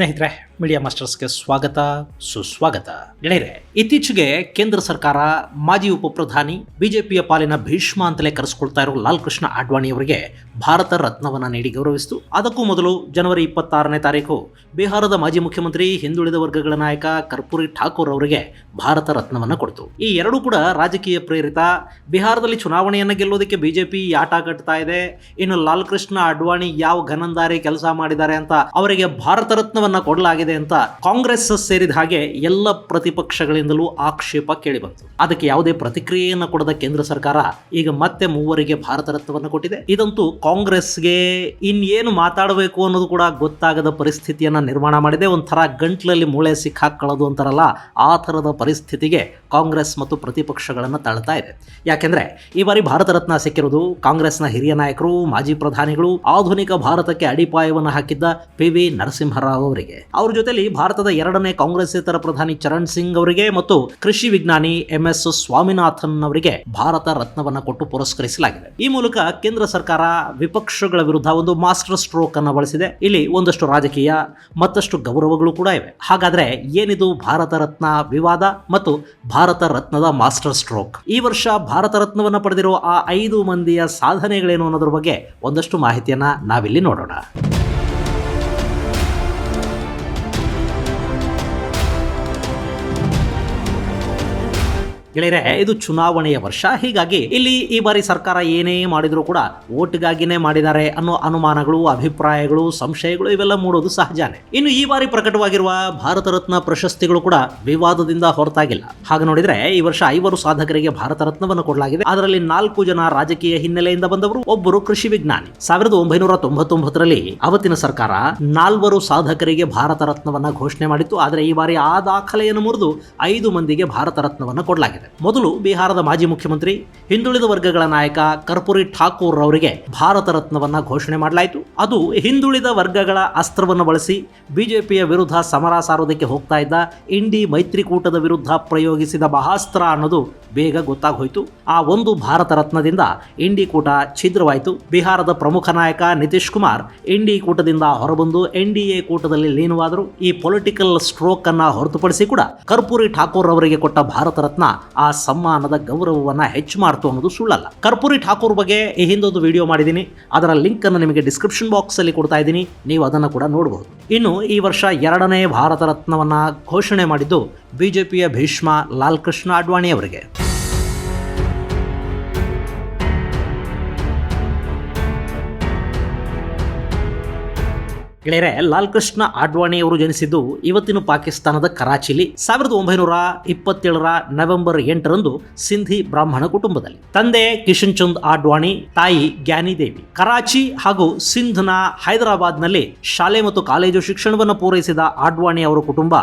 ಸ್ನೇಹಿತರೆ ಮೀಡಿಯಾ ಮಾಸ್ಟರ್ಸ್ಗೆ ಸ್ವಾಗತ, ಸುಸ್ವಾಗತ. ಗೆಳೆಯರೆ, ಇತ್ತೀಚೆಗೆ ಕೇಂದ್ರ ಸರ್ಕಾರ, ಮಾಜಿ ಉಪಪ್ರಧಾನಿ, ಬಿಜೆಪಿಯ ಪಾಲಿನ ಭೀಷ್ಮ ಅಂತಲೇ ಕರೆಸ್ಕೊಳ್ತಾ ಇರೋ ಲಾಲ್ ಕೃಷ್ಣ ಅಡ್ವಾಣಿ ಅವರಿಗೆ ಭಾರತ ರತ್ನವನ್ನ ನೀಡಿ ಗೌರವಿಸಿತು. ಅದಕ್ಕೂ ಮೊದಲು ಜನವರಿ ಇಪ್ಪತ್ತಾರನೇ ತಾರೀಕು ಬಿಹಾರದ ಮಾಜಿ ಮುಖ್ಯಮಂತ್ರಿ, ಹಿಂದುಳಿದ ವರ್ಗಗಳ ನಾಯಕ ಕರ್ಪೂರಿ ಠಾಕೂರ್ ಅವರಿಗೆ ಭಾರತ ರತ್ನವನ್ನು ಕೊಡ್ತು. ಈ ಎರಡೂ ಕೂಡ ರಾಜಕೀಯ ಪ್ರೇರಿತ. ಬಿಹಾರದಲ್ಲಿ ಚುನಾವಣೆಯನ್ನು ಗೆಲ್ಲೋದಕ್ಕೆ ಬಿಜೆಪಿ ಆಟ ಕಟ್ತಾ ಇದೆ. ಇನ್ನು ಲಾಲ್ ಕೃಷ್ಣ ಅಡ್ವಾಣಿ ಯಾವ ಘನಂದಾರಿ ಕೆಲಸ ಮಾಡಿದ್ದಾರೆ ಅಂತ ಅವರಿಗೆ ಭಾರತ ರತ್ನವನ್ನ ಕೊಡಲಾಗಿದೆ ಅಂತ ಕಾಂಗ್ರೆಸ್ ಸೇರಿದ ಹಾಗೆ ಎಲ್ಲ ಪ್ರತಿಪಕ್ಷಗಳಿಂದಲೂ ಆಕ್ಷೇಪ ಕೇಳಿಬಂತು. ಅದಕ್ಕೆ ಯಾವುದೇ ಪ್ರತಿಕ್ರಿಯೆಯನ್ನು ಕೊಡದ ಕೇಂದ್ರ ಸರ್ಕಾರ ಈಗ ಮತ್ತೆ ಮೂವರಿಗೆ ಭಾರತ ರತ್ನವನ್ನು ಕೊಟ್ಟಿದೆ. ಇದಂತೂ ಕಾಂಗ್ರೆಸ್ಗೆ ಇನ್ನೇನು ಮಾತಾಡಬೇಕು ಅನ್ನೋದು ಕೂಡ ಗೊತ್ತಾಗದ ಪರಿಸ್ಥಿತಿಯನ್ನ ನಿರ್ಮಾಣ ಮಾಡಿದೆ, ಒಂಥರ ಗಂಟ್ಲಲ್ಲಿ ಮೂಳೆ ಸಿಕ್ಕಾಕೊಳ್ಳೋದು ಅಂತಾರಲ್ಲ, ಆ ಥರದ ಪರಿಸ್ಥಿತಿಗೆ ಕಾಂಗ್ರೆಸ್ ಮತ್ತು ಪ್ರತಿಪಕ್ಷಗಳನ್ನು ತಳ್ತಾ ಇದೆ. ಯಾಕೆಂದರೆ, ಈ ಬಾರಿ ಭಾರತ ರತ್ನ ಸಿಕ್ಕಿರೋದು ಕಾಂಗ್ರೆಸ್ನ ಹಿರಿಯ ನಾಯಕರು, ಮಾಜಿ ಪ್ರಧಾನಿಗಳು, ಆಧುನಿಕ ಭಾರತಕ್ಕೆ ಅಡಿಪಾಯವನ್ನು ಹಾಕಿದ್ದ ಪಿ ವಿ ನರಸಿಂಹರಾವ್ ಅವರಿಗೆ. ಅವ್ರ ಜೊತೆಲಿ ಭಾರತದ ಎರಡನೇ ಕಾಂಗ್ರೆಸ್ಸೇತರ ಪ್ರಧಾನಿ ಚರಣ್ ಸಿಂಗ್ ಅವರಿಗೆ ಮತ್ತು ಕೃಷಿ ವಿಜ್ಞಾನಿ ಎಂ ಎಸ್ ಸ್ವಾಮಿನಾಥನ್ ಅವರಿಗೆ ಭಾರತ ರತ್ನವನ್ನ ಕೊಟ್ಟು ಪುರಸ್ಕರಿಸಲಾಗಿದೆ. ಈ ಮೂಲಕ ಕೇಂದ್ರ ಸರ್ಕಾರ ವಿಪಕ್ಷಗಳ ವಿರುದ್ಧ ಒಂದು ಮಾಸ್ಟರ್ ಸ್ಟ್ರೋಕ್ ಅನ್ನು ಬಳಸಿದೆ. ಇಲ್ಲಿ ಒಂದಷ್ಟು ರಾಜಕೀಯ ಮತ್ತಷ್ಟು ಗೌರವಗಳು ಕೂಡ ಇವೆ. ಹಾಗಾದರೆ ಏನಿದು ಭಾರತ ರತ್ನ ವಿವಾದ ಮತ್ತು ಭಾರತ ರತ್ನದ ಮಾಸ್ಟರ್ ಸ್ಟ್ರೋಕ್? ಈ ವರ್ಷ ಭಾರತ ರತ್ನವನ್ನು ಪಡೆದಿರುವ ಆ ಐದು ಮಂದಿಯ ಸಾಧನೆಗಳೇನು ಅನ್ನೋದ್ರ ಬಗ್ಗೆ ಒಂದಷ್ಟು ಮಾಹಿತಿಯನ್ನು ನಾವಿಲ್ಲಿ ನೋಡೋಣ. ಗೆಳೆಯರೆ, ಇದು ಚುನಾವಣೆಯ ವರ್ಷ. ಹೀಗಾಗಿ ಇಲ್ಲಿ ಈ ಬಾರಿ ಸರ್ಕಾರ ಏನೇ ಮಾಡಿದ್ರು ಕೂಡ ಓಟ್ಗಾಗಿನೇ ಮಾಡಿದ್ದಾರೆ ಅನ್ನೋ ಅನುಮಾನಗಳು, ಅಭಿಪ್ರಾಯಗಳು, ಸಂಶಯಗಳು ಇವೆಲ್ಲ ಮೂಡೋದು ಸಹಜಾನೆ. ಇನ್ನು ಈ ಬಾರಿ ಪ್ರಕಟವಾಗಿರುವ ಭಾರತ ರತ್ನ ಪ್ರಶಸ್ತಿಗಳು ಕೂಡ ವಿವಾದದಿಂದ ಹೊರತಾಗಿಲ್ಲ. ಹಾಗೆ ನೋಡಿದ್ರೆ ಈ ವರ್ಷ ಐವರು ಸಾಧಕರಿಗೆ ಭಾರತ ರತ್ನವನ್ನು ಕೊಡಲಾಗಿದೆ. ಅದರಲ್ಲಿ ನಾಲ್ಕು ಜನ ರಾಜಕೀಯ ಹಿನ್ನೆಲೆಯಿಂದ ಬಂದವರು, ಒಬ್ಬರು ಕೃಷಿ ವಿಜ್ಞಾನಿ. ಸಾವಿರದ ಒಂಬೈನೂರ ತೊಂಬತ್ತೊಂಬತ್ತರಲ್ಲಿ ಅವತ್ತಿನ ಸರ್ಕಾರ ನಾಲ್ವರು ಸಾಧಕರಿಗೆ ಭಾರತ ರತ್ನವನ್ನ ಘೋಷಣೆ ಮಾಡಿತ್ತು. ಆದರೆ ಈ ಬಾರಿ ಆ ದಾಖಲೆಯನ್ನು ಮುರಿದು ಐದು ಮಂದಿಗೆ ಭಾರತ ರತ್ನವನ್ನು ಕೊಡಲಾಗಿದೆ. ಮೊದಲು ಬಿಹಾರದ ಮಾಜಿ ಮುಖ್ಯಮಂತ್ರಿ, ಹಿಂದುಳಿದ ವರ್ಗಗಳ ನಾಯಕ ಕರ್ಪೂರಿ ಠಾಕೂರ್ ಅವರಿಗೆ ಭಾರತ ರತ್ನವನ್ನ ಘೋಷಣೆ ಮಾಡಲಾಯಿತು. ಅದು ಹಿಂದುಳಿದ ವರ್ಗಗಳ ಅಸ್ತ್ರವನ್ನು ಬಳಸಿ ಬಿಜೆಪಿಯ ವಿರುದ್ಧ ಸಮರ ಸಾರೋದಕ್ಕೆ ಹೋಗ್ತಾ ಇದ್ದ ಇಂಡಿ ಮೈತ್ರಿಕೂಟದ ವಿರುದ್ಧ ಪ್ರಯೋಗಿಸಿದ ಮಹಾಸ್ತ್ರ ಅನ್ನೋದು ಬೇಗ ಗೊತ್ತಾಗೋಯ್ತು. ಆ ಒಂದು ಭಾರತ ರತ್ನದಿಂದ ಇಂಡಿ ಕೂಟ ಛಿದ್ರವಾಯಿತು. ಬಿಹಾರದ ಪ್ರಮುಖ ನಾಯಕ ನಿತೀಶ್ ಕುಮಾರ್ ಇಂಡಿ ಕೂಟದಿಂದ ಹೊರಬಂದು ಎನ್ ಡಿ ಎ ಕೂಟದಲ್ಲಿ ಲೀನವಾದರು. ಈ ಪೊಲಿಟಿಕಲ್ ಸ್ಟ್ರೋಕ್ ಅನ್ನ ಹೊರತುಪಡಿಸಿ ಕೂಡ ಕರ್ಪೂರಿ ಠಾಕೂರ್ ಅವರಿಗೆ ಕೊಟ್ಟ ಭಾರತ ರತ್ನ ಆ ಸಮ್ಮಾನದ ಗೌರವವನ್ನು ಹೆಚ್ಚು ಮಾಡ್ತು ಅನ್ನೋದು ಸುಳ್ಳಲ್ಲ. ಕರ್ಪೂರಿ ಠಾಕೂರ್ ಬಗ್ಗೆ ಈ ಹಿಂದೊಂದು ವಿಡಿಯೋ ಮಾಡಿದ್ದೀನಿ ಅದರ ಲಿಂಕ್ ಅನ್ನು ನಿಮಗೆ ಡಿಸ್ಕ್ರಿಪ್ಷನ್ ಬಾಕ್ಸ್ ಅಲ್ಲಿ ಕೊಡ್ತಾ ಇದ್ದೀನಿ. ನೀವು ಅದನ್ನು ಕೂಡ ನೋಡಬಹುದು ಇನ್ನು ಈ ವರ್ಷ ಎರಡನೇ ಭಾರತ ರತ್ನವನ್ನ ಘೋಷಣೆ ಮಾಡಿದ್ದು ಬಿಜೆಪಿಯ ಭೀಷ್ಮ ಲಾಲ್ ಕೃಷ್ಣ ಅಡ್ವಾಣಿ ಅವರಿಗೆ ಗೆಳೆಯರೆ ಲಾಲ್ ಕೃಷ್ಣ ಆಡ್ವಾಣಿ ಅವರು ಜನಿಸಿದ್ದು ಇವತ್ತಿನ ಪಾಕಿಸ್ತಾನದ ಕರಾಚಿಲಿ. ಸಾವಿರದ ಒಂಬೈನೂರ ಇಪ್ಪತ್ತೇಳರ ನವೆಂಬರ್ ಎಂಟರಂದು ಸಿಂಧಿ ಬ್ರಾಹ್ಮಣ ಕುಟುಂಬದಲ್ಲಿ. ತಂದೆ ಕಿಶನ್ ಚಂದ್ ಆಡ್ವಾಣಿ, ತಾಯಿ ಗ್ಯಾನಿ ದೇವಿ. ಕರಾಚಿ ಹಾಗೂ ಸಿಂಧ್ನ ಹೈದರಾಬಾದ್ನಲ್ಲಿ ಶಾಲೆ ಮತ್ತು ಕಾಲೇಜು ಶಿಕ್ಷಣವನ್ನು ಪೂರೈಸಿದ ಆಡ್ವಾಣಿ ಅವರ ಕುಟುಂಬ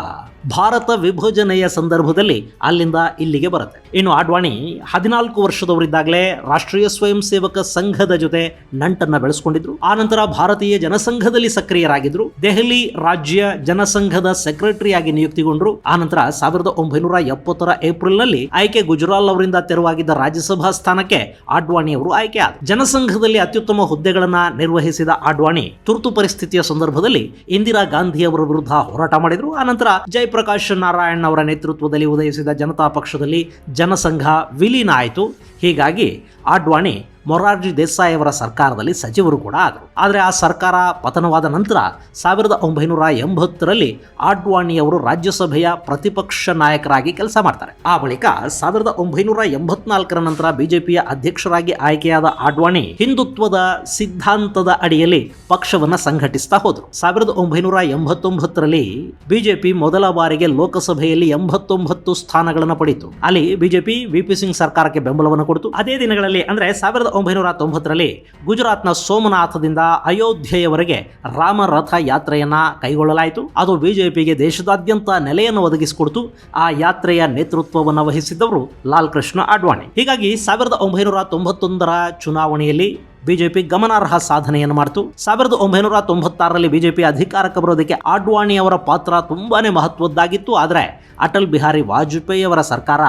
ಭಾರತ ವಿಭಜನೆಯ ಸಂದರ್ಭದಲ್ಲಿ ಅಲ್ಲಿಂದ ಇಲ್ಲಿಗೆ ಬರುತ್ತೆ. ಇನ್ನು ಆಡ್ವಾಣಿ ಹದಿನಾಲ್ಕು ವರ್ಷದವರಿದ್ದಾಗಲೇ ರಾಷ್ಟ್ರೀಯ ಸ್ವಯಂ ಸೇವಕ ಸಂಘದ ಜೊತೆ ನಂಟನ್ನ ಬೆಳೆಸ್ಕೊಂಡಿದ್ರು. ಆನಂತರ ಭಾರತೀಯ ಜನಸಂಘದಲ್ಲಿ ಸಕ್ರಿಯರಾಗಿದ್ರು. ದೆಹಲಿ ರಾಜ್ಯ ಜನಸಂಘದ ಸೆಕ್ರೆಟರಿ ಆಗಿ ನಿಯುಕ್ತಿಗೊಂಡ್ರು. ಆನಂತರ ಸಾವಿರದ ಒಂಬೈನೂರ ಎಪ್ಪತ್ತರ ಏಪ್ರಿಲ್ನಲ್ಲಿ ಆಯ್ಕೆ ಗುಜರಾಲ್ ಅವರಿಂದ ತೆರವಾಗಿದ್ದ ರಾಜ್ಯಸಭಾ ಸ್ಥಾನಕ್ಕೆ ಆಡ್ವಾಣಿ ಅವರು ಆಯ್ಕೆ ಆದ. ಜನಸಂಘದಲ್ಲಿ ಅತ್ಯುತ್ತಮ ಹುದ್ದೆಗಳನ್ನ ನಿರ್ವಹಿಸಿದ ಆಡ್ವಾಣಿ ತುರ್ತು ಪರಿಸ್ಥಿತಿಯ ಸಂದರ್ಭದಲ್ಲಿ ಇಂದಿರಾ ಗಾಂಧಿ ಅವರ ವಿರುದ್ಧ ಹೋರಾಟ ಮಾಡಿದ್ರು. ಆನಂತರ ಜಯಪ್ರಕಾಶ್ ನಾರಾಯಣ್ ಅವರ ನೇತೃತ್ವದಲ್ಲಿ ಉದಯಿಸಿದ ಜನತಾ ಪಕ್ಷದಲ್ಲಿ ಜನಸಂಘ ವಿಲೀನ ಆಯಿತು. ಹೀಗಾಗಿ ಆಡ್ವಾಣಿ ಮೊರಾರ್ಜಿ ದೇಸಾಯಿ ಅವರ ಸರ್ಕಾರದಲ್ಲಿ ಸಚಿವರು ಕೂಡ ಆದರು. ಆದರೆ ಆ ಸರ್ಕಾರ ಪತನವಾದ ನಂತರ ಸಾವಿರದ ಒಂಬೈನೂರ ಎಂಬತ್ತರಲ್ಲಿ ಆಡ್ವಾಣಿ ಅವರು ರಾಜ್ಯಸಭೆಯ ಪ್ರತಿಪಕ್ಷ ನಾಯಕರಾಗಿ ಕೆಲಸ ಮಾಡ್ತಾರೆ. ಆ ಬಳಿಕ ಸಾವಿರದ ಒಂಬೈನೂರ ಎಂಬತ್ನಾಲ್ಕರ ನಂತರ ಬಿಜೆಪಿಯ ಅಧ್ಯಕ್ಷರಾಗಿ ಆಯ್ಕೆಯಾದ ಆಡ್ವಾಣಿ ಹಿಂದುತ್ವದ ಸಿದ್ಧಾಂತದ ಅಡಿಯಲ್ಲಿ ಪಕ್ಷವನ್ನ ಸಂಘಟಿಸ್ತಾ ಹೋದರು. ಸಾವಿರದ ಒಂಬೈನೂರ ಎಂಬತ್ತೊಂಬತ್ತರಲ್ಲಿ ಬಿಜೆಪಿ ಮೊದಲ ಬಾರಿಗೆ ಲೋಕಸಭೆಯಲ್ಲಿ ಎಂಬತ್ತೊಂಬತ್ತು ಸ್ಥಾನಗಳನ್ನು ಪಡೆಯಿತು. ಅಲ್ಲಿ ಬಿಜೆಪಿ ವಿಪಿ ಸಿಂಗ್ ಸರ್ಕಾರಕ್ಕೆ ಬೆಂಬಲವನ್ನು ಕೊಡಿತು. ಅದೇ ದಿನಗಳಲ್ಲಿ, ಅಂದ್ರೆ ಸಾವಿರದ ಒಂಬೈನೂರ ತೊಂಬತ್ತರಲ್ಲಿ ಗುಜರಾತ್ನ ಸೋಮನಾಥದಿಂದ ಅಯೋಧ್ಯೆಯವರೆಗೆ ರಾಮ ರಥ ಯಾತ್ರೆಯನ್ನ ಕೈಗೊಳ್ಳಲಾಯಿತು. ಅದು ಬಿಜೆಪಿಗೆ ದೇಶದಾದ್ಯಂತ ನೆಲೆಯನ್ನು ಒದಗಿಸಿಕೊಡ್ತು. ಆ ಯಾತ್ರೆಯ ನೇತೃತ್ವವನ್ನು ವಹಿಸಿದ್ದವರು ಲಾಲ್ ಕೃಷ್ಣ ಅಡ್ವಾಣಿ. ಹೀಗಾಗಿ ಸಾವಿರದ ಒಂಬೈನೂರ ತೊಂಬತ್ತೊಂದರ ಚುನಾವಣೆಯಲ್ಲಿ ಬಿಜೆಪಿ ಗಮನಾರ್ಹ ಸಾಧನೆಯನ್ನು ಮಾಡಿತು. ಸಾವಿರದ ಒಂಬೈನೂರ ತೊಂಬತ್ತಾರರಲ್ಲಿ ಬಿಜೆಪಿ ಅಧಿಕಾರಕ್ಕೆ ಬರೋದಕ್ಕೆ ಆಡ್ವಾಣಿ ಅವರ ಪಾತ್ರ ತುಂಬಾನೇ ಮಹತ್ವದ್ದಾಗಿತ್ತು. ಆದರೆ ಅಟಲ್ ಬಿಹಾರಿ ವಾಜಪೇಯಿ ಅವರ ಸರ್ಕಾರ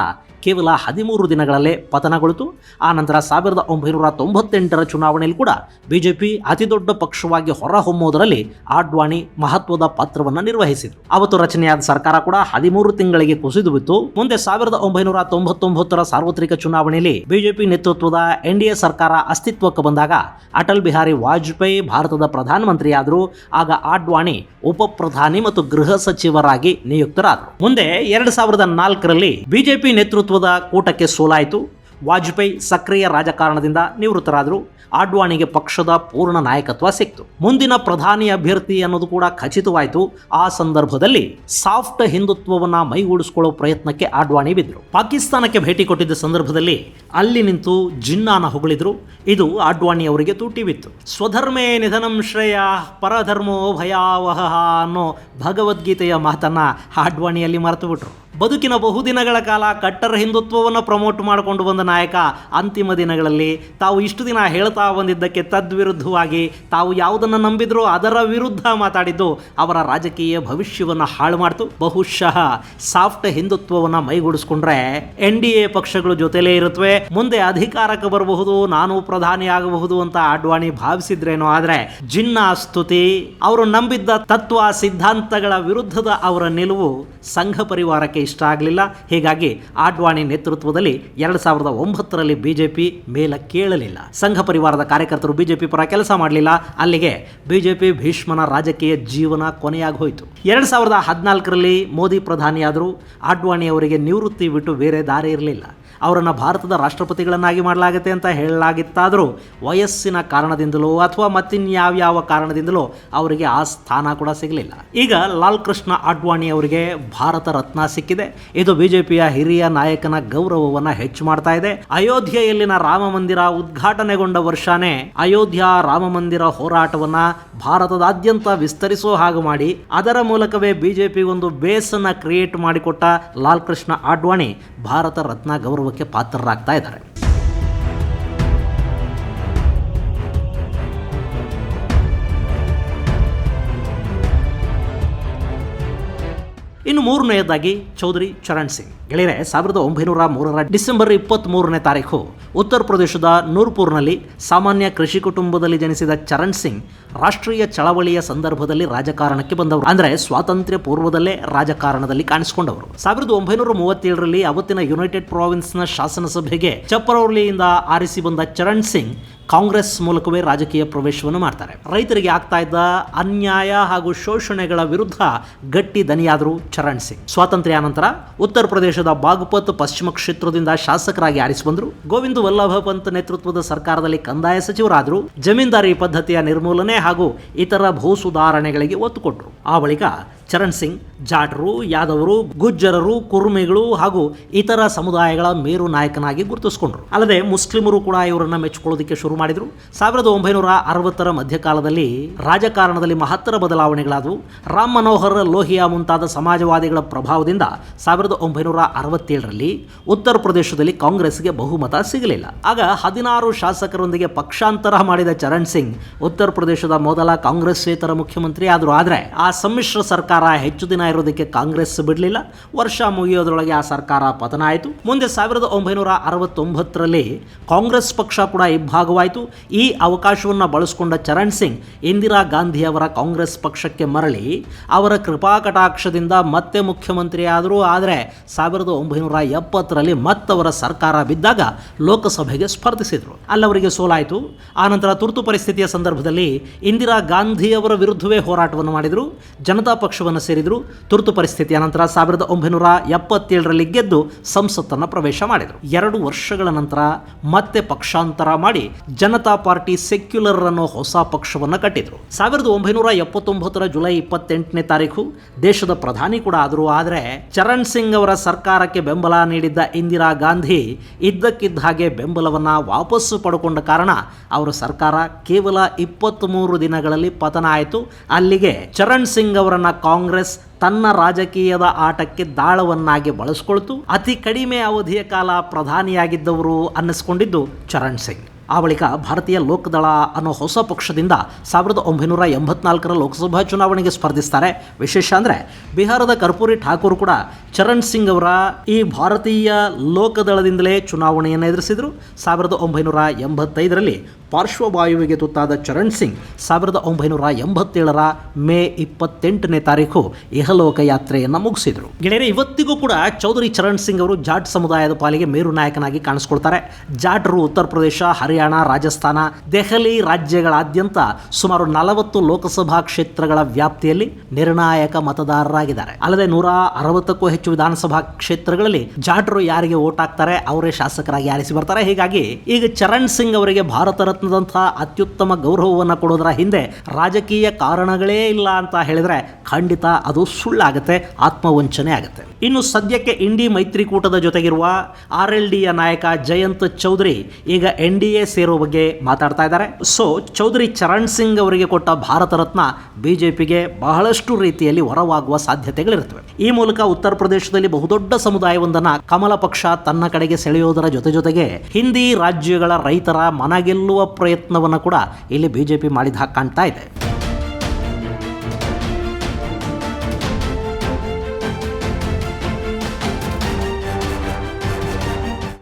ಕೇವಲ ಹದಿಮೂರು ದಿನಗಳಲ್ಲೇ ಪತನಗೊಳಿತು ಆ ನಂತರ ಸಾವಿರದ ಒಂಬೈನೂರ ತೊಂಬತ್ತೆಂಟರ ಚುನಾವಣೆಯಲ್ಲಿ ಕೂಡ ಬಿಜೆಪಿ ಅತಿದೊಡ್ಡ ಪಕ್ಷವಾಗಿ ಹೊರಹೊಮ್ಮುವುದರಲ್ಲಿ ಆಡ್ವಾಣಿ ಮಹತ್ವದ ಪಾತ್ರವನ್ನು ನಿರ್ವಹಿಸಿದರು. ಅವತ್ತು ರಚನೆಯಾದ ಸರ್ಕಾರ ಕೂಡ ಹದಿಮೂರು ತಿಂಗಳಿಗೆ ಕುಸಿದು ಬಿತ್ತು. ಮುಂದೆ ಸಾವಿರದ ಒಂಬೈನೂರ ತೊಂಬತ್ತೊಂಬತ್ತರ ಸಾರ್ವತ್ರಿಕ ಚುನಾವಣೆಯಲ್ಲಿ ಬಿಜೆಪಿ ನೇತೃತ್ವದ ಎನ್ಡಿಎ ಸರ್ಕಾರ ಅಸ್ತಿತ್ವಕ್ಕೆ ಬಂದಾಗ ಅಟಲ್ ಬಿಹಾರಿ ವಾಜಪೇಯಿ ಭಾರತದ ಪ್ರಧಾನಮಂತ್ರಿಯಾದರು. ಆಗ ಆಡ್ವಾಣಿ ಉಪ ಪ್ರಧಾನಿ ಮತ್ತು ಗೃಹ ಸಚಿವರಾಗಿ ನಿಯುಕ್ತರಾದರು. ಮುಂದೆ ಎರಡು ಸಾವಿರದ ನಾಲ್ಕರಲ್ಲಿ ಬಿಜೆಪಿ ನೇತೃತ್ವದ ಕೂಟಕ್ಕೆ ಸೋಲಾಯಿತು. ವಾಜಪೇಯಿ ಸಕ್ರಿಯ ರಾಜಕಾರಣದಿಂದ ನಿವೃತ್ತರಾದರು. ಆಡ್ವಾಣಿಗೆ ಪಕ್ಷದ ಪೂರ್ಣ ನಾಯಕತ್ವ ಸಿಕ್ತು. ಮುಂದಿನ ಪ್ರಧಾನಿ ಅಭ್ಯರ್ಥಿ ಅನ್ನೋದು ಕೂಡ ಖಚಿತವಾಯಿತು. ಆ ಸಂದರ್ಭದಲ್ಲಿ ಸಾಫ್ಟ್ ಹಿಂದುತ್ವವನ್ನು ಮೈಗೂಡಿಸಿಕೊಳ್ಳೋ ಪ್ರಯತ್ನಕ್ಕೆ ಆಡ್ವಾಣಿ ಬಿದ್ದರು. ಪಾಕಿಸ್ತಾನಕ್ಕೆ ಭೇಟಿ ಕೊಟ್ಟಿದ್ದ ಸಂದರ್ಭದಲ್ಲಿ ಅಲ್ಲಿ ನಿಂತು ಜಿನ್ನಾನ ಹೊಗಳಿದ್ರು. ಇದು ಆಡ್ವಾಣಿ ಅವರಿಗೆ ತೂಟಿ ಬಿತ್ತು. ಸ್ವಧರ್ಮೇ ನಿಧನಂ ಶ್ರೇಯ ಪರಧರ್ಮೋ ಭಯಾವಹ ಅನ್ನೋ ಭಗವದ್ಗೀತೆಯ ಮಾತನ್ನ ಆಡ್ವಾಣಿಯಲ್ಲಿ ಮರೆತು ಬಿಟ್ರು ಬದುಕಿನ ಬಹುದಿನಗಳ ಕಾಲ ಕಟ್ಟರ ಹಿಂದುತ್ವವನ್ನು ಪ್ರಮೋಟ್ ಮಾಡಿಕೊಂಡು ಬಂದ ನಾಯಕ, ಅಂತಿಮ ದಿನಗಳಲ್ಲಿ ತಾವು ಇಷ್ಟು ದಿನ ಹೇಳ್ತಾ ಬಂದಿದ್ದಕ್ಕೆ ತದ್ವಿರುದ್ಧವಾಗಿ ತಾವು ಯಾವುದನ್ನು ನಂಬಿದ್ರೋ ಅದರ ವಿರುದ್ಧ ಮಾತಾಡಿದ್ದು ಅವರ ರಾಜಕೀಯ ಭವಿಷ್ಯವನ್ನು ಹಾಳು ಮಾಡ್ತು. ಬಹುಶಃ ಸಾಫ್ಟ್ ಹಿಂದುತ್ವವನ್ನು ಮೈಗೂಡಿಸ್ಕೊಂಡ್ರೆ ಎನ್ ಡಿ ಎ ಪಕ್ಷಗಳು ಜೊತೆಲೇ ಇರುತ್ತವೆ ಮುಂದೆ ಅಧಿಕಾರಕ್ಕೆ ಬರಬಹುದು, ನಾನು ಪ್ರಧಾನಿ ಆಗಬಹುದು ಅಂತ ಆಡ್ವಾಣಿ ಭಾವಿಸಿದ್ರೇನೋ ಆದರೆ ಜಿನ್ನ ಸ್ತುತಿ, ಅವರು ನಂಬಿದ್ದ ತತ್ವ ಸಿದ್ಧಾಂತಗಳ ವಿರುದ್ಧದ ಅವರ ನಿಲುವು ಸಂಘ ಪರಿವಾರಕ್ಕೆ ಇಷ್ಟ ಆಗಲಿಲ್ಲ. ಹೀಗಾಗಿ ಆಡ್ವಾಣಿ ನೇತೃತ್ವದಲ್ಲಿ ಎರಡು ಸಾವಿರದ ಒಂಬತ್ತರಲ್ಲಿ ಬಿಜೆಪಿ ಮೇಲ ಕೇಳಲಿಲ್ಲ. ಸಂಘ ಪರಿವಾರದ ಕಾರ್ಯಕರ್ತರು ಬಿಜೆಪಿ ಪರ ಕೆಲಸ ಮಾಡಲಿಲ್ಲ. ಅಲ್ಲಿಗೆ ಬಿಜೆಪಿ ಭೀಷ್ಮನ ರಾಜಕೀಯ ಜೀವನ ಕೊನೆಯಾಗಿ ಹೋಯಿತು ಎರಡು ಸಾವಿರದ ಹದಿನಾಲ್ಕರಲ್ಲಿ ಮೋದಿ ಪ್ರಧಾನಿಯಾದರೂ. ಆಡ್ವಾಣಿ ಅವರಿಗೆ ನಿವೃತ್ತಿ ಬಿಟ್ಟು ಬೇರೆ ದಾರಿ ಇರಲಿಲ್ಲ. ಅವರನ್ನು ಭಾರತದ ರಾಷ್ಟ್ರಪತಿಗಳನ್ನಾಗಿ ಮಾಡಲಾಗುತ್ತೆ ಅಂತ ಹೇಳಲಾಗಿತ್ತಾದರೂ ವಯಸ್ಸಿನ ಕಾರಣದಿಂದಲೋ ಅಥವಾ ಮತ್ತಿನ್ಯಾವ್ಯಾವ ಕಾರಣದಿಂದಲೋ ಅವರಿಗೆ ಆ ಸ್ಥಾನ ಕೂಡ ಸಿಗಲಿಲ್ಲ. ಈಗ ಲಾಲ್ ಕೃಷ್ಣ ಅಡ್ವಾಣಿ ಅವರಿಗೆ ಭಾರತ ರತ್ನ ಸಿಕ್ಕಿದೆ. ಇದು ಬಿಜೆಪಿಯ ಹಿರಿಯ ನಾಯಕನ ಗೌರವವನ್ನು ಹೆಚ್ಚು ಮಾಡ್ತಾ ಇದೆ. ಅಯೋಧ್ಯೆಯಲ್ಲಿನ ರಾಮ ಮಂದಿರ ಉದ್ಘಾಟನೆಗೊಂಡ ವರ್ಷನೇ ಅಯೋಧ್ಯ ರಾಮ ಮಂದಿರ ಹೋರಾಟವನ್ನ ಭಾರತದಾದ್ಯಂತ ವಿಸ್ತರಿಸೋ ಹಾಗೆ ಮಾಡಿ ಅದರ ಮೂಲಕವೇ ಬಿಜೆಪಿ ಒಂದು ಬೇಸನ್ನ ಕ್ರಿಯೇಟ್ ಮಾಡಿಕೊಟ್ಟ ಲಾಲ್ ಕೃಷ್ಣ ಅಡ್ವಾಣಿ ಭಾರತ ರತ್ನ ಗೌರವಕ್ಕೆ ಪಾತ್ರರಾಗ್ತಾ ಇದ್ದಾರೆ ಇನ್ನು ಮೂರನೆಯದಾಗಿ ಚೌಧರಿ ಚರಣ್ ಸಿಂಗ್. ಗೆಳೆಯರೆ, ಸಾವಿರದ ಒಂಬೈನೂರ ಮೂರರ ಡಿಸೆಂಬರ್ ಇಪ್ಪತ್ತ್ ಮೂರನೇ ತಾರೀಕು ಉತ್ತರ ಪ್ರದೇಶದ ನೂರ್ಪುರ್ನಲ್ಲಿ ಸಾಮಾನ್ಯ ಕೃಷಿ ಕುಟುಂಬದಲ್ಲಿ ಜನಿಸಿದ ಚರಣ್ ಸಿಂಗ್ ರಾಷ್ಟ್ರೀಯ ಚಳವಳಿಯ ಸಂದರ್ಭದಲ್ಲಿ ರಾಜಕಾರಣಕ್ಕೆ ಬಂದವರು. ಅಂದರೆ ಸ್ವಾತಂತ್ರ್ಯ ಪೂರ್ವದಲ್ಲೇ ರಾಜಕಾರಣದಲ್ಲಿ ಕಾಣಿಸಿಕೊಂಡವರು. ಸಾವಿರದ ಒಂಬೈನೂರ ಮೂವತ್ತೇಳರಲ್ಲಿ ಅವತ್ತಿನ ಯುನೈಟೆಡ್ ಪ್ರಾವಿನ್ಸ್ನ ಶಾಸನಸಭೆಗೆ ಚಪ್ಪರೌರ್ಲಿಯಿಂದ ಆರಿಸಿ ಬಂದ ಚರಣ್ ಸಿಂಗ್ ಕಾಂಗ್ರೆಸ್ ಮೂಲಕವೇ ರಾಜಕೀಯ ಪ್ರವೇಶವನ್ನು ಮಾಡ್ತಾರೆ. ರೈತರಿಗೆ ಆಗ್ತಾ ಇದ್ದ ಅನ್ಯಾಯ ಹಾಗೂ ಶೋಷಣೆಗಳ ವಿರುದ್ಧ ಗಟ್ಟಿ ದನಿಯಾದರು ಚರಣ್ ಸಿಂಗ್. ಸ್ವಾತಂತ್ರ್ಯ ನಂತರ ಉತ್ತರ ಪ್ರದೇಶದ ಬಾಗ್ಪತ್ ಪಶ್ಚಿಮ ಕ್ಷೇತ್ರದಿಂದ ಶಾಸಕರಾಗಿ ಆರಿಸಿ ಬಂದರು. ಗೋವಿಂದ ವಲ್ಲಭ ಪಂತ್ ನೇತೃತ್ವದ ಸರ್ಕಾರದಲ್ಲಿ ಕಂದಾಯ ಸಚಿವರಾದರು. ಜಮೀನ್ದಾರಿ ಪದ್ಧತಿಯ ನಿರ್ಮೂಲನೆ ಹಾಗೂ ಇತರ ಭೂ ಸುಧಾರಣೆಗಳಿಗೆ ಒತ್ತು ಕೊಟ್ಟರು ಆ ಬಳಿಕ ಚರಣ್ ಸಿಂಗ್, ಜಾಟರು, ಯಾದವರು, ಗುಜ್ಜರರು, ಕುರ್ಮಿಗಳು ಹಾಗೂ ಇತರ ಸಮುದಾಯಗಳ ಮೇರು ನಾಯಕನಾಗಿ ಗುರುತಿಸಿಕೊಂಡರು. ಅಲ್ಲದೆ ಮುಸ್ಲಿಮರು ಕೂಡ ಇವರನ್ನ ಮೆಚ್ಚಿಕೊಳ್ಳೋದಕ್ಕೆ ಶುರು ಮಾಡಿದರು. ಸಾವಿರದ ಒಂಬೈನೂರ ಅರವತ್ತರ ಮಧ್ಯಕಾಲದಲ್ಲಿ ರಾಜಕಾರಣದಲ್ಲಿ ಮಹತ್ತರ ಬದಲಾವಣೆಗಳಾದವು. ರಾಮ್ ಮನೋಹರ್ ಲೋಹಿಯಾ ಮುಂತಾದ ಸಮಾಜವಾದಿಗಳ ಪ್ರಭಾವದಿಂದ ಸಾವಿರದ ಒಂಬೈನೂರ ಅರವತ್ತೇಳರಲ್ಲಿ ಉತ್ತರ ಪ್ರದೇಶದಲ್ಲಿ ಕಾಂಗ್ರೆಸ್ಗೆ ಬಹುಮತ ಸಿಗಲಿಲ್ಲ. ಆಗ ಹದಿನಾರು ಶಾಸಕರೊಂದಿಗೆ ಪಕ್ಷಾಂತರ ಮಾಡಿದ ಚರಣ್ ಸಿಂಗ್ ಉತ್ತರ ಪ್ರದೇಶದ ಮೊದಲ ಕಾಂಗ್ರೆಸ್ಸೇತರ ಮುಖ್ಯಮಂತ್ರಿ ಆದರೂ ಆದರೆ ಆ ಸಮ್ಮಿಶ್ರ ಸರ್ಕಾರ ಹೆಚ್ಚು ದಿನ ಇರೋದಕ್ಕೆ ಕಾಂಗ್ರೆಸ್ ಬಿಡಲಿಲ್ಲ. ವರ್ಷ ಮುಗಿಯೋದ್ರೊಳಗೆ ಆ ಸರ್ಕಾರ ಪತನ ಆಯಿತು. ಮುಂದೆ ಸಾವಿರದ ಒಂಬೈನೂರ ಅರವತ್ತೊಂಬತ್ತರಲ್ಲಿ ಕಾಂಗ್ರೆಸ್ ಪಕ್ಷ ಕೂಡ ಇಬ್ಬಾಗವಾಯಿತು ಈ ಅವಕಾಶವನ್ನು ಬಳಸಿಕೊಂಡ ಚರಣ್ ಸಿಂಗ್ ಇಂದಿರಾ ಗಾಂಧಿ ಅವರ ಕಾಂಗ್ರೆಸ್ ಪಕ್ಷಕ್ಕೆ ಮರಳಿ ಅವರ ಕೃಪಾ ಕಟಾಕ್ಷದಿಂದ ಮತ್ತೆ ಮುಖ್ಯಮಂತ್ರಿ ಆದರು ಆದರೆ ಸಾವಿರದ ಒಂಬೈನೂರ ಎಪ್ಪತ್ತರಲ್ಲಿ ಮತ್ತವರ ಸರ್ಕಾರ ಬಿದ್ದಾಗ ಲೋಕಸಭೆಗೆ ಸ್ಪರ್ಧಿಸಿದರು. ಅಲ್ಲವರಿಗೆ ಸೋಲಾಯಿತು. ಆನಂತರ ತುರ್ತು ಪರಿಸ್ಥಿತಿಯ ಸಂದರ್ಭದಲ್ಲಿ ಇಂದಿರಾ ಗಾಂಧಿಯವರ ವಿರುದ್ಧವೇ ಹೋರಾಟವನ್ನು ಮಾಡಿದರು. ಜನತಾ ಪಕ್ಷವನ್ನು ಸೇರಿದರು ತುರ್ತು ಪರಿಸ್ಥಿತಿಯ ನಂತರ ಸಾವಿರದ ಒಂಬೈನೂರ ಎಪ್ಪತ್ತೇಳರಲ್ಲಿ ಗೆದ್ದು ಸಂಸತ್ತನ್ನು ಪ್ರವೇಶ ಮಾಡಿದರು. ಎರಡು ವರ್ಷಗಳ ನಂತರ ಮತ್ತೆ ಪಕ್ಷಾಂತರ ಮಾಡಿ ಜನತಾ ಪಾರ್ಟಿ ಸೆಕ್ಯುಲರ್ ಅನ್ನೋ ಹೊಸ ಪಕ್ಷವನ್ನು ಕಟ್ಟಿದರು. ಸಾವಿರದ ಒಂಬೈನೂರ ಎಪ್ಪತ್ತೊಂಬತ್ತರ ಜುಲೈ ಇಪ್ಪತ್ತೆಂಟನೇ ತಾರೀಕು ದೇಶದ ಪ್ರಧಾನಿ ಕೂಡ ಆದರು. ಆದರೆ ಚರಣ್ ಸಿಂಗ್ ಅವರ ಸರ್ಕಾರಕ್ಕೆ ಬೆಂಬಲ ನೀಡಿದ್ದ ಇಂದಿರಾ ಗಾಂಧಿ ಇದ್ದಕ್ಕಿದ್ದ ಹಾಗೆ ಬೆಂಬಲವನ್ನು ವಾಪಸ್ಸು ಪಡ್ಕೊಂಡ ಕಾರಣ ಅವರ ಸರ್ಕಾರ ಕೇವಲ ಇಪ್ಪತ್ತ್ಮೂರು ದಿನಗಳಲ್ಲಿ ಪತನ ಆಯಿತು. ಅಲ್ಲಿಗೆ ಚರಣ್ ಸಿಂಗ್ ಅವರನ್ನ ಕಾಂಗ್ರೆಸ್ ತನ್ನ ರಾಜಕೀಯದ ಆಟಕ್ಕೆ ದಾಳವನ್ನಾಗಿ ಬಳಸ್ಕೊಳ್ತು. ಅತಿ ಕಡಿಮೆ ಅವಧಿಯ ಕಾಲ ಪ್ರಧಾನಿಯಾಗಿದ್ದವರು ಅನ್ನಿಸ್ಕೊಂಡಿದ್ದು ಚರಣ್ ಸಿಂಗ್. ಆ ಬಳಿಕ ಭಾರತೀಯ ಲೋಕದಳ ಅನ್ನೋ ಹೊಸ ಪಕ್ಷದಿಂದ ಸಾವಿರದ ಒಂಬೈನೂರ ಎಂಬತ್ನಾಲ್ಕರ ಲೋಕಸಭಾ ಚುನಾವಣೆಗೆ ಸ್ಪರ್ಧಿಸ್ತಾರೆ. ವಿಶೇಷ ಅಂದರೆ ಬಿಹಾರದ ಕರ್ಪೂರಿ ಠಾಕೂರ್ ಕೂಡ ಚರಣ್ ಸಿಂಗ್ ಅವರ ಈ ಭಾರತೀಯ ಲೋಕದಳದಿಂದಲೇ ಚುನಾವಣೆಯನ್ನು ಎದುರಿಸಿದರು. ಸಾವಿರದ ಒಂಬೈನೂರ ಎಂಬತ್ತೈದರಲ್ಲಿ ಪಾರ್ಶ್ವವಾಯುವಿಗೆ ತುತ್ತಾದ ಚರಣ್ ಸಿಂಗ್ ಸಾವಿರದ ಒಂಬೈನೂರ ಎಂಬತ್ತೇಳರ ಮೇ ಇಪ್ಪತ್ತೆಂಟನೇ ತಾರೀಕು ಇಹಲೋಕ ಯಾತ್ರೆಯನ್ನು ಮುಗಿಸಿದರು. ಗೆಳೆಯರೆ, ಇವತ್ತಿಗೂ ಕೂಡ ಚೌಧರಿ ಚರಣ್ ಸಿಂಗ್ ಅವರು ಜಾಟ್ ಸಮುದಾಯದ ಪಾಲಿಗೆ ಮೇರು ನಾಯಕನಾಗಿ ಕಾಣಿಸ್ಕೊಳ್ತಾರೆ. ಜಾಟ್ರು ಉತ್ತರ ಪ್ರದೇಶ, ಹರಿಯಾಣ, ರಾಜಸ್ಥಾನ, ದೆಹಲಿ ರಾಜ್ಯಗಳಾದ್ಯಂತ ಸುಮಾರು ನಲವತ್ತು ಲೋಕಸಭಾ ಕ್ಷೇತ್ರಗಳ ವ್ಯಾಪ್ತಿಯಲ್ಲಿ ನಿರ್ಣಾಯಕ ಮತದಾರರಾಗಿದ್ದಾರೆ. ಅಲ್ಲದೆ ನೂರ ಅರವತ್ತಕ್ಕೂ ಹೆಚ್ಚು ವಿಧಾನಸಭಾ ಕ್ಷೇತ್ರಗಳಲ್ಲಿ ಜಾಟ್ರು ಯಾರಿಗೆ ಓಟ್ ಹಾಕ್ತಾರೆ, ಅವರೇ ಶಾಸಕರಾಗಿ ಆರಿಸಿ ಬರ್ತಾರೆ. ಹೀಗಾಗಿ ಈಗ ಚರಣ್ ಸಿಂಗ್ ಅವರಿಗೆ ಭಾರತ ರತ್ನದಂತಹ ಅತ್ಯುತ್ತಮ ಗೌರವವನ್ನು ಕೊಡೋದರ ಹಿಂದೆ ರಾಜಕೀಯ ಕಾರಣಗಳೇ ಇಲ್ಲ ಅಂತ ಹೇಳಿದರೆ ಖಂಡಿತ ಅದು ಸುಳ್ಳಾಗುತ್ತೆ, ಆತ್ಮವಂಚನೆ ಆಗುತ್ತೆ. ಇನ್ನು ಸದ್ಯಕ್ಕೆ ಇಂಡಿ ಮೈತ್ರಿಕೂಟದ ಜೊತೆಗಿರುವ ಆರ್ ಎಲ್ ಡಿಯ ನಾಯಕ ಜಯಂತ್ ಚೌಧರಿ ಈಗ ಎನ್ ಡಿ ಎ ಸೇರೋ ಬಗ್ಗೆ ಮಾತಾಡ್ತಾ ಇದ್ದಾರೆ. ಸೊ, ಚೌಧರಿ ಚರಣ್ ಸಿಂಗ್ ಅವರಿಗೆ ಕೊಟ್ಟ ಭಾರತ ರತ್ನ ಬಿಜೆಪಿಗೆ ಬಹಳಷ್ಟು ರೀತಿಯಲ್ಲಿ ಹೊರವಾಗುವ ಸಾಧ್ಯತೆಗಳಿರುತ್ತವೆ. ಈ ಮೂಲಕ ಉತ್ತರ ಪ್ರದೇಶದಲ್ಲಿ ಬಹುದೊಡ್ಡ ಸಮುದಾಯವೊಂದನ್ನು ಕಮಲ ಪಕ್ಷ ತನ್ನ ಕಡೆಗೆ ಸೆಳೆಯೋದರ ಜೊತೆ ಜೊತೆಗೆ ಹಿಂದಿ ರಾಜ್ಯಗಳ ರೈತರ ಮನಗೆಲ್ಲುವ ಪ್ರಯತ್ನವನ್ನು ಕೂಡ ಇಲ್ಲಿ ಬಿಜೆಪಿ ಮಾಡಿದ ಹಾಗೆ ಕಾಣ್ತಾ ಇದೆ.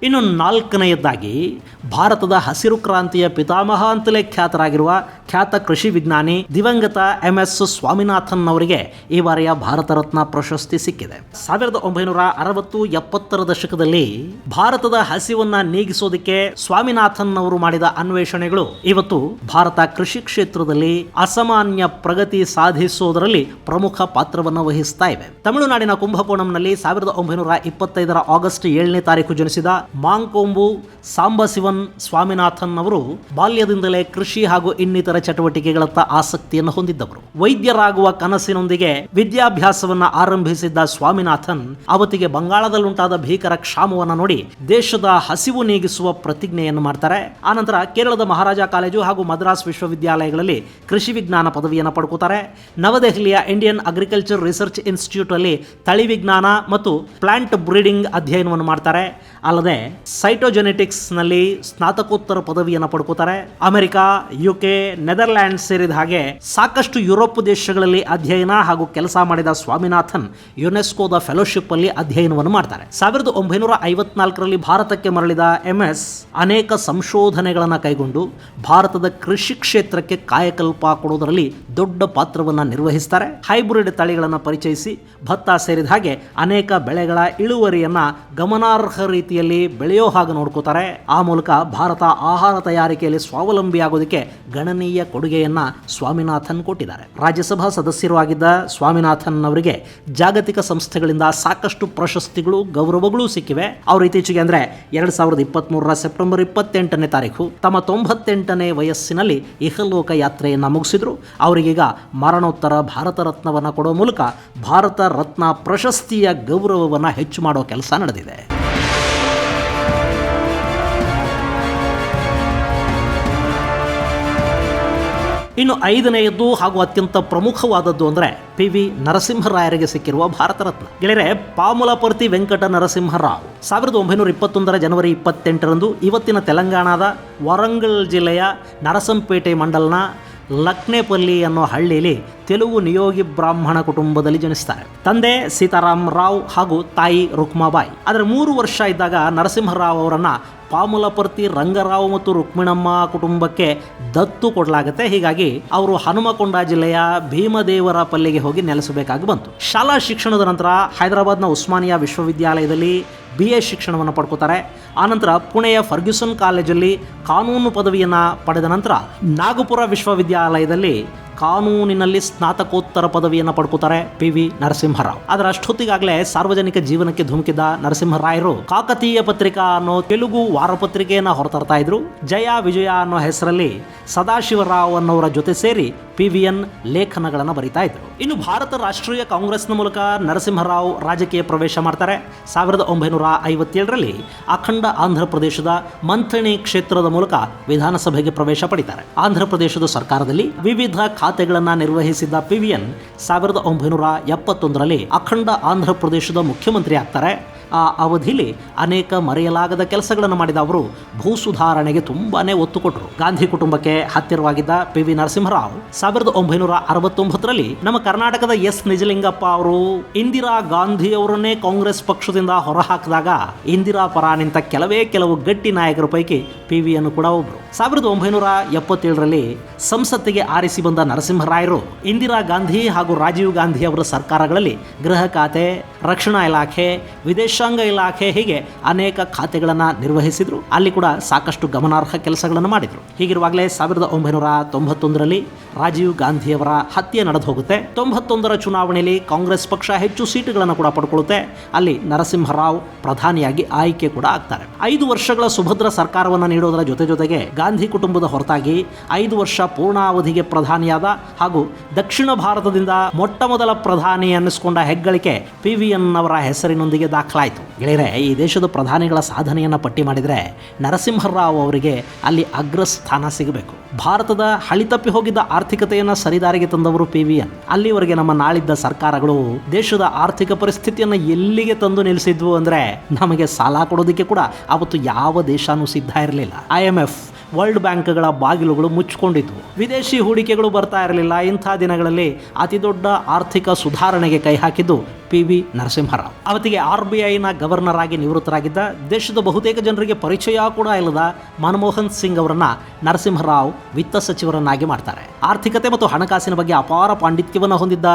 ಇನ್ನು ನಾಲ್ಕನೆಯದ್ದಾಗಿ ಭಾರತದ ಹಸಿರು ಕ್ರಾಂತಿಯ ಪಿತಾಮಹ ಅಂತಲೇ ಖ್ಯಾತರಾಗಿರುವ ಖ್ಯಾತ ಕೃಷಿ ವಿಜ್ಞಾನಿ ದಿವಂಗತ ಎಂ ಎಸ್ ಸ್ವಾಮಿನಾಥನ್ ಅವರಿಗೆ ಈ ಬಾರಿಯ ಭಾರತ ರತ್ನ ಪ್ರಶಸ್ತಿ ಸಿಕ್ಕಿದೆ. ಸಾವಿರದ ಒಂಬೈನೂರ ಅರವತ್ತು ಎಪ್ಪತ್ತರ ದಶಕದಲ್ಲಿ ಭಾರತದ ಹಸಿವನ್ನ ನೀಗಿಸೋದಕ್ಕೆ ಸ್ವಾಮಿನಾಥನ್ ಅವರು ಮಾಡಿದ ಅನ್ವೇಷಣೆಗಳು ಇವತ್ತು ಭಾರತ ಕೃಷಿ ಕ್ಷೇತ್ರದಲ್ಲಿ ಅಸಾಮಾನ್ಯ ಪ್ರಗತಿ ಸಾಧಿಸೋದರಲ್ಲಿ ಪ್ರಮುಖ ಪಾತ್ರವನ್ನು ವಹಿಸ್ತಾ ಇವೆ. ತಮಿಳುನಾಡಿನ ಕುಂಭಕೋಣಂನಲ್ಲಿ ಸಾವಿರದ ಒಂಬೈನೂರ ಇಪ್ಪತ್ತೈದರ ಆಗಸ್ಟ್ ಏಳನೇ ತಾರೀಕು ಜನಿಸಿದ ಮಾಂಕೊಂಬು ಸಾಂಬಸಿವನ್ ಸ್ವಾಮಿನಾಥನ್ ಅವರು ಬಾಲ್ಯದಿಂದಲೇ ಕೃಷಿ ಹಾಗೂ ಇನ್ನಿತರ ಚಟುವಟಿಕೆಗಳತ್ತ ಆಸಕ್ತಿಯನ್ನು ಹೊಂದಿದ್ದವರು. ವೈದ್ಯರಾಗುವ ಕನಸಿನೊಂದಿಗೆ ವಿದ್ಯಾಭ್ಯಾಸವನ್ನ ಆರಂಭಿಸಿದ್ದ ಸ್ವಾಮಿನಾಥನ್ ಅವತ್ತಿಗೆ ಬಂಗಾಳದಲ್ಲುಂಟಾದ ಭೀಕರ ಕ್ಷಾಮವನ್ನು ನೋಡಿ ದೇಶದ ಹಸಿವು ನೀಗಿಸುವ ಪ್ರತಿಜ್ಞೆಯನ್ನು ಮಾಡ್ತಾರೆ. ಆನಂತರ ಕೇರಳದ ಮಹಾರಾಜ ಕಾಲೇಜು ಹಾಗೂ ಮದ್ರಾಸ್ ವಿಶ್ವವಿದ್ಯಾಲಯಗಳಲ್ಲಿ ಕೃಷಿ ವಿಜ್ಞಾನ ಪದವಿಯನ್ನು ಪಡ್ಕೋತಾರೆ. ನವದೆಹಲಿಯ ಇಂಡಿಯನ್ ಅಗ್ರಿಕಲ್ಚರ್ ರಿಸರ್ಚ್ ಇನ್ಸ್ಟಿಟ್ಯೂಟ್ ಅಲ್ಲಿ ತಳಿ ವಿಜ್ಞಾನ ಮತ್ತು ಪ್ಲಾಂಟ್ ಬ್ರೀಡಿಂಗ್ ಅಧ್ಯಯನವನ್ನು ಮಾಡ್ತಾರೆ. ಅಲ್ಲದೆ ಸೈಟೋಜೆನೆಟಿಕ್ಸ್ನಲ್ಲಿ ಸ್ನಾತಕೋತ್ತರ ಪದವಿಯನ್ನು ಪಡ್ಕೋತಾರೆ. ಅಮೆರಿಕ ಯುಕೆ ನೆದರ್ಲ್ಯಾಂಡ್ ಸೇರಿದ ಹಾಗೆ ಸಾಕಷ್ಟು ಯುರೋಪ್ ದೇಶಗಳಲ್ಲಿ ಅಧ್ಯಯನ ಹಾಗೂ ಕೆಲಸ ಮಾಡಿದ ಸ್ವಾಮಿನಾಥನ್ ಯುನೆಸ್ಕೋದ ಫೆಲೋಶಿಪ್ ಅಲ್ಲಿ ಅಧ್ಯಯನವನ್ನು ಮಾಡ್ತಾರೆ. ಸಾವಿರದ ಒಂಬೈನೂರ ಐವತ್ನಾಲ್ಕರಲ್ಲಿ ಭಾರತಕ್ಕೆ ಮರಳಿದ ಎಂ ಎಸ್ ಅನೇಕ ಸಂಶೋಧನೆಗಳನ್ನು ಕೈಗೊಂಡು ಭಾರತದ ಕೃಷಿ ಕ್ಷೇತ್ರಕ್ಕೆ ಕಾಯಕಲ್ಪ ಕೊಡುವುದರಲ್ಲಿ ದೊಡ್ಡ ಪಾತ್ರವನ್ನು ನಿರ್ವಹಿಸ್ತಾರೆ. ಹೈಬ್ರಿಡ್ ತಳಿಗಳನ್ನು ಪರಿಚಯಿಸಿ ಭತ್ತ ಸೇರಿದ ಹಾಗೆ ಅನೇಕ ಬೆಳೆಗಳ ಇಳುವರಿಯನ್ನು ಗಮನಾರ್ಹ ರೀತಿಯಲ್ಲಿ ಬೆಳೆಯೋ ಹಾಗೆ ನೋಡ್ಕೋತಾರೆ. ಆ ಮೂಲಕ ಭಾರತ ಆಹಾರ ತಯಾರಿಕೆಯಲ್ಲಿ ಸ್ವಾವಲಂಬಿಯಾಗೋದಕ್ಕೆ ಗಣನೀಯ ಕೊಡುಗೆಯನ್ನ ಸ್ವಾಮಿನಾಥನ್ ಕೊಟ್ಟಿದ್ದಾರೆ. ರಾಜ್ಯಸಭಾ ಸದಸ್ಯರು ಆಗಿದ್ದ ಸ್ವಾಮಿನಾಥನ್ ಅವರಿಗೆ ಜಾಗತಿಕ ಸಂಸ್ಥೆಗಳಿಂದ ಸಾಕಷ್ಟು ಪ್ರಶಸ್ತಿಗಳು, ಗೌರವಗಳು ಸಿಕ್ಕಿವೆ. ಅವರು ಇತ್ತೀಚೆಗೆ ಅಂದ್ರೆ ಎರಡ್ ಸಾವಿರದ ಇಪ್ಪತ್ತ್ ಮೂರರ ಸೆಪ್ಟೆಂಬರ್ ಇಪ್ಪತ್ತೆಂಟನೇ ತಾರೀಕು ತಮ್ಮ ತೊಂಬತ್ತೆಂಟನೇ ವಯಸ್ಸಿನಲ್ಲಿ ಇಹಲೋಕ ಯಾತ್ರೆಯನ್ನ ಮುಗಿಸಿದ್ರು. ಅವರಿಗೀಗ ಮರಣೋತ್ತರ ಭಾರತ ರತ್ನವನ್ನು ಕೊಡೋ ಮೂಲಕ ಭಾರತ ರತ್ನ ಪ್ರಶಸ್ತಿಯ ಗೌರವವನ್ನು ಹೆಚ್ಚು ಮಾಡೋ ಕೆಲಸ ನಡೆದಿದೆ. ಇನ್ನು ಐದನೆಯದ್ದು ಹಾಗೂ ಅತ್ಯಂತ ಪ್ರಮುಖವಾದದ್ದು ಅಂದರೆ ಪಿ ವಿ ನರಸಿಂಹರಾಯರಿಗೆ ಸಿಕ್ಕಿರುವ ಭಾರತ ರತ್ನ. ಗೆಳೆಯರೆ, ಪಾಮುಲಪರ್ತಿ ವೆಂಕಟ ನರಸಿಂಹರಾವ್. ಸಾವಿರದ ಒಂಬೈನೂರ ಇಪ್ಪತ್ತೊಂದರ ಜನವರಿ ಇಪ್ಪತ್ತೆಂಟರಂದು ಇವತ್ತಿನ ತೆಲಂಗಾಣದ ವರಂಗಲ್ ಜಿಲ್ಲೆಯ ನರಸಂಪೇಟೆ ಮಂಡಲ್ನ ಲಕ್ನೇಪಲ್ಲಿ ಅನ್ನೋ ಹಳ್ಳಿಯಲ್ಲಿ ತೆಲುಗು ನಿಯೋಗಿ ಬ್ರಾಹ್ಮಣ ಕುಟುಂಬದಲ್ಲಿ ಜನಿಸ್ತಾರೆ. ತಂದೆ ಸೀತಾರಾಮ್ ರಾವ್ ಹಾಗೂ ತಾಯಿ ರುಕ್ಮಾಬಾಯಿ. ಆದರೆ ಮೂರು ವರ್ಷ ಇದ್ದಾಗ ನರಸಿಂಹರಾವ್ ಅವರನ್ನು ಪಾಮುಲಪರ್ತಿ ರಂಗರಾವ್ ಮತ್ತು ರುಕ್ಮಿಣಮ್ಮ ಕುಟುಂಬಕ್ಕೆ ದತ್ತು ಕೊಡಲಾಗುತ್ತೆ. ಹೀಗಾಗಿ ಅವರು ಹನುಮಕೊಂಡ ಜಿಲ್ಲೆಯ ಭೀಮದೇವರ ಪಲ್ಲಿಗೆ ಹೋಗಿ ನೆಲೆಸಬೇಕಾಗಿ ಬಂತು. ಶಾಲಾ ಶಿಕ್ಷಣದ ನಂತರ ಹೈದರಾಬಾದ್ನ ಉಸ್ಮಾನಿಯಾ ವಿಶ್ವವಿದ್ಯಾಲಯದಲ್ಲಿ ಬಿ ಎ ಶಿಕ್ಷಣವನ್ನು ಪಡ್ಕೋತಾರೆ. ಆನಂತರ ಪುಣೆಯ ಫರ್ಗ್ಯೂಸನ್ ಕಾಲೇಜಲ್ಲಿ ಕಾನೂನು ಪದವಿಯನ್ನು ಪಡೆದ ನಂತರ ನಾಗಪುರ ವಿಶ್ವವಿದ್ಯಾಲಯದಲ್ಲಿ ಕಾನೂನಿನಲ್ಲಿ ಸ್ನಾತಕೋತ್ತರ ಪದವಿಯನ್ನು ಪಡ್ಕೋತಾರೆ ಪಿ ವಿ ನರಸಿಂಹರಾವ್. ಅದರ ಅಷ್ಟೊತ್ತಿಗಾಗಲೇ ಸಾರ್ವಜನಿಕ ಜೀವನಕ್ಕೆ ಧುಮುಕಿದ ನರಸಿಂಹರಾಯರು ಕಾಕತೀಯ ಪತ್ರಿಕಾ ಅನ್ನೋ ತೆಲುಗು ವಾರಪತ್ರಿಕೆಯನ್ನು ಹೊರತರ್ತಾ ಇದ್ರು. ಜಯ ವಿಜಯ ಅನ್ನೋ ಹೆಸರಲ್ಲಿ ಸದಾಶಿವರಾವ್ ಅನ್ನೋರ ಜೊತೆ ಸೇರಿ ಪಿ ವಿ ಎನ್ ಲೇಖನಗಳನ್ನು ಬರೀತಾ ಇದ್ರು. ಇನ್ನು ಭಾರತ ರಾಷ್ಟ್ರೀಯ ಕಾಂಗ್ರೆಸ್ನ ಮೂಲಕ ನರಸಿಂಹರಾವ್ ರಾಜಕೀಯ ಪ್ರವೇಶ ಮಾಡ್ತಾರೆ. ಸಾವಿರದ ಒಂಬೈನೂರ ಐವತ್ತೇಳರಲ್ಲಿ ಅಖಂಡ ಆಂಧ್ರ ಪ್ರದೇಶದ ಮಂಥಣಿ ಕ್ಷೇತ್ರದ ಮೂಲಕ ವಿಧಾನಸಭೆಗೆ ಪ್ರವೇಶ ಪಡಿತಾರೆ. ಆಂಧ್ರ ಪ್ರದೇಶದ ಸರ್ಕಾರದಲ್ಲಿ ವಿವಿಧ ಖಾತೆಗಳನ್ನು ನಿರ್ವಹಿಸಿದ್ದ ಪಿವಿಎನ್ ಸಾವಿರದ ಒಂಬೈನೂರ ಎಪ್ಪತ್ತೊಂದರಲ್ಲಿ ಅಖಂಡ ಆಂಧ್ರ ಪ್ರದೇಶದ ಮುಖ್ಯಮಂತ್ರಿ ಆಗ್ತಾರೆ. ಆ ಅವಧಿಲಿ ಅನೇಕ ಮರೆಯಲಾಗದ ಕೆಲಸಗಳನ್ನು ಮಾಡಿದ ಅವರು ಭೂ ಸುಧಾರಣೆಗೆ ತುಂಬಾನೇ ಒತ್ತು ಕೊಟ್ಟರು. ಗಾಂಧಿ ಕುಟುಂಬಕ್ಕೆ ಹತ್ತಿರವಾಗಿದ್ದ ಪಿ ವಿ ನರಸಿಂಹರಾವ್ ಸಾವಿರದ ಒಂಬೈನೂರ ಅರವತ್ತೊಂಬತ್ತರಲ್ಲಿ ನಮ್ಮ ಕರ್ನಾಟಕದ ಎಸ್ ನಿಜಲಿಂಗಪ್ಪ ಅವರು ಇಂದಿರಾ ಗಾಂಧಿ ಅವರನ್ನೇ ಕಾಂಗ್ರೆಸ್ ಪಕ್ಷದಿಂದ ಹೊರಹಾಕಿದಾಗ ಇಂದಿರಾ ಪರ ನಿಂತ ಕೆಲವೇ ಕೆಲವು ಗಟ್ಟಿ ನಾಯಕರ ಪೈಕಿ ಪಿ ವಿ ಅನ್ನು ಕೂಡ ಒಬ್ಬರು ಸಾವಿರದ ಒಂಬೈನೂರ ಎಪ್ಪತ್ತೇಳರಲ್ಲಿ ಸಂಸತ್ತಿಗೆ ಆರಿಸಿ ಬಂದ ನರಸಿಂಹರಾಯರು ಇಂದಿರಾ ಗಾಂಧಿ ಹಾಗೂ ರಾಜೀವ್ ಗಾಂಧಿ ಅವರ ಸರ್ಕಾರಗಳಲ್ಲಿ ಗೃಹ ಖಾತೆ, ರಕ್ಷಣಾ ಇಲಾಖೆ ವಿದೇಶಾಂಗ ಇಲಾಖೆ ಹೀಗೆ ಅನೇಕ ಖಾತೆಗಳನ್ನು ನಿರ್ವಹಿಸಿದ್ರು. ಅಲ್ಲಿ ಕೂಡ ಸಾಕಷ್ಟು ಗಮನಾರ್ಹ ಕೆಲಸಗಳನ್ನು ಮಾಡಿದ್ರು. ಹೀಗಿರುವಾಗಲೇ ಸಾವಿರದ ಒಂಬೈನೂರ ತೊಂಬತ್ತೊಂದರಲ್ಲಿ ರಾಜೀವ್ ಗಾಂಧಿಯವರ ಹತ್ಯೆ ನಡೆದು ಹೋಗುತ್ತೆ ತೊಂಬತ್ತೊಂದರ ಚುನಾವಣೆಯಲ್ಲಿ ಕಾಂಗ್ರೆಸ್ ಪಕ್ಷ ಹೆಚ್ಚು ಸೀಟುಗಳನ್ನು ಕೂಡ ಪಡ್ಕೊಳ್ಳುತ್ತೆ ಅಲ್ಲಿ ನರಸಿಂಹರಾವ್ ಪ್ರಧಾನಿಯಾಗಿ ಆಯ್ಕೆ ಕೂಡ ಆಗ್ತಾರೆ. ಐದು ವರ್ಷಗಳ ಸುಭದ್ರ ಸರ್ಕಾರವನ್ನು ನೀಡೋದರ ಜೊತೆ ಜೊತೆಗೆ ಗಾಂಧಿ ಕುಟುಂಬದ ಹೊರತಾಗಿ ಐದು ವರ್ಷ ಪೂರ್ಣಾವಧಿಗೆ ಪ್ರಧಾನಿಯಾದ ಹಾಗೂ ದಕ್ಷಿಣ ಭಾರತದಿಂದ ಮೊಟ್ಟ ಮೊದಲ ಪ್ರಧಾನಿ ಅನ್ನಿಸ್ಕೊಂಡ ಹೆಗ್ಗಳಿಕೆ ಪಿ ವಿ ಎನ್ ಅವರ ಹೆಸರಿನೊಂದಿಗೆ ದಾಖಲಾಯಿತು. ಗೆಳೆಯರೆ, ಈ ದೇಶದ ಪ್ರಧಾನಿಗಳ ಸಾಧನೆಯನ್ನು ಪಟ್ಟಿ ಮಾಡಿದರೆ ನರಸಿಂಹರಾವ್ ಅವರಿಗೆ ಅಲ್ಲಿ ಅಗ್ರಸ್ಥಾನ ಸಿಗಬೇಕು. ಭಾರತದ ಹಳಿತಪ್ಪಿ ಹೋಗಿದ್ದ ಆರ್ಥಿಕತೆಯನ್ನು ಸರಿದಾರಿಗೆ ತಂದವರು ಪಿ ವಿ ಎನ್ ಅಲ್ಲಿವರೆಗೆ ನಮ್ಮ ನಾಳಿದ್ದ ಸರ್ಕಾರಗಳು ದೇಶದ ಆರ್ಥಿಕ ಪರಿಸ್ಥಿತಿಯನ್ನು ಎಲ್ಲಿಗೆ ತಂದು ನಿಲ್ಲಿಸಿದ್ವು ಅಂದರೆ ನಮಗೆ ಸಾಲ ಕೊಡೋದಕ್ಕೆ ಕೂಡ ಅವತ್ತು ಯಾವ ದೇಶನೂ ಸಿದ್ಧ ಇರಲಿಲ್ಲ. ಐ ಎಂ ಎಫ್ ವರ್ಲ್ಡ್ ಬ್ಯಾಂಕ್ಗಳ ಬಾಗಿಲುಗಳು ಮುಚ್ಚಿಕೊಂಡಿದ್ವು ವಿದೇಶಿ ಹೂಡಿಕೆಗಳು ಬರ್ತಾ ಇರಲಿಲ್ಲ. ಇಂಥ ದಿನಗಳಲ್ಲಿ ಅತಿ ದೊಡ್ಡ ಆರ್ಥಿಕ ಸುಧಾರಣೆಗೆ ಕೈ ಹಾಕಿದ್ದು ಪಿ ವಿ ನರಸಿಂಹರಾವ್. ಅವತ್ತಿಗೆ ಆರ್ ಬಿ ಐನ ಗವರ್ನರ್ ಆಗಿ ನಿವೃತ್ತರಾಗಿದ್ದ ದೇಶದ ಬಹುತೇಕ ಜನರಿಗೆ ಪರಿಚಯ ಕೂಡ ಇಲ್ಲದ ಮನಮೋಹನ್ ಸಿಂಗ್ ಅವರನ್ನ ನರಸಿಂಹರಾವ್ ವಿತ್ತ ಸಚಿವರನ್ನಾಗಿ ಮಾಡ್ತಾರೆ. ಆರ್ಥಿಕತೆ ಮತ್ತು ಹಣಕಾಸಿನ ಬಗ್ಗೆ ಅಪಾರ ಪಾಂಡಿತ್ಯವನ್ನು ಹೊಂದಿದ್ದ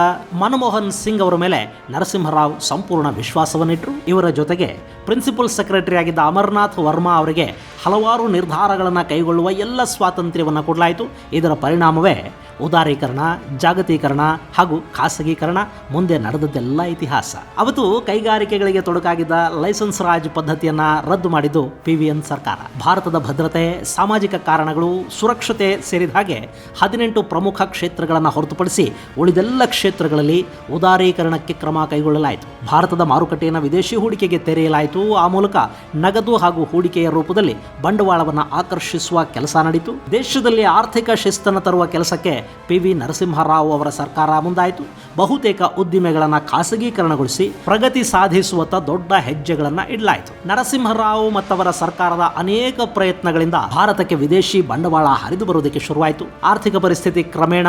ಮನಮೋಹನ್ ಸಿಂಗ್ ಅವರ ಮೇಲೆ ನರಸಿಂಹರಾವ್ ಸಂಪೂರ್ಣ ವಿಶ್ವಾಸವನ್ನಿಟ್ಟರು ಇವರ ಜೊತೆಗೆ ಪ್ರಿನ್ಸಿಪಲ್ ಸೆಕ್ರೆಟರಿ ಆಗಿದ್ದ ಅಮರ್ನಾಥ್ ವರ್ಮಾ ಅವರಿಗೆ ಹಲವಾರು ನಿರ್ಧಾರಗಳನ್ನು ಕೈಗೊಳ್ಳುವ ಎಲ್ಲ ಸ್ವಾತಂತ್ರ್ಯವನ್ನು ಕೊಡಲಾಯಿತು. ಇದರ ಪರಿಣಾಮವೇ ಉದಾರೀಕರಣ, ಜಾಗತೀಕರಣ ಹಾಗೂ ಖಾಸಗೀಕರಣ ಮುಂದೆ ನಡೆದದ್ದೆಲ್ಲ ಇತಿಹಾಸ ಅವತ್ತು ಕೈಗಾರಿಕೆಗಳಿಗೆ ತೊಡಕಾಗಿದ್ದ ಲೈಸೆನ್ಸ್ ರಾಜ್ ಪದ್ಧತಿಯನ್ನ ರದ್ದು ಮಾಡಿದ್ದು ಪಿವಿಎನ್ ಸರ್ಕಾರ. ಭಾರತದ ಭದ್ರತೆ, ಸಾಮಾಜಿಕ ಕಾರಣಗಳು, ಸುರಕ್ಷತೆ ಸೇರಿದ ಹಾಗೆ ಹದಿನೆಂಟು ಪ್ರಮುಖ ಕ್ಷೇತ್ರಗಳನ್ನು ಹೊರತುಪಡಿಸಿ ಉಳಿದೆಲ್ಲ ಕ್ಷೇತ್ರಗಳಲ್ಲಿ ಉದಾರೀಕರಣಕ್ಕೆ ಕ್ರಮ ಕೈಗೊಳ್ಳಲಾಯಿತು. ಭಾರತದ ಮಾರುಕಟ್ಟೆಯನ್ನು ವಿದೇಶಿ ಹೂಡಿಕೆಗೆ ತೆರೆಯಲಾಯಿತು. ಆ ಮೂಲಕ ನಗದು ಹಾಗೂ ಹೂಡಿಕೆಯ ರೂಪದಲ್ಲಿ ಬಂಡವಾಳವನ್ನು ಆಕರ್ಷಿಸುವ ಕೆಲಸ ನಡೆಯಿತು ದೇಶದಲ್ಲಿ ಆರ್ಥಿಕ ಶಿಸ್ತನ್ನು ತರುವ ಕೆಲಸಕ್ಕೆ ಪಿ ವಿ ನರಸಿಂಹರಾವ್ ಅವರ ಸರ್ಕಾರ ಮುಂದಾಯಿತು. ಬಹುತೇಕ ಉದ್ದಿಮೆಗಳನ್ನು ಖಾಸಗೀಕರಣಗೊಳಿಸಿ ಪ್ರಗತಿ ಸಾಧಿಸುವತ್ತ ದೊಡ್ಡ ಹೆಜ್ಜೆಗಳನ್ನು ಇಡಲಾಯಿತು. ನರಸಿಂಹರಾವ್ ಮತ್ತವರ ಸರ್ಕಾರದ ಅನೇಕ ಪ್ರಯತ್ನಗಳಿಂದ ಭಾರತಕ್ಕೆ ವಿದೇಶಿ ಬಂಡವಾಳ ಹರಿದು ಬರುವುದಕ್ಕೆ ಶುರುವಾಯಿತು. ಆರ್ಥಿಕ ಪರಿಸ್ಥಿತಿ ಕ್ರಮೇಣ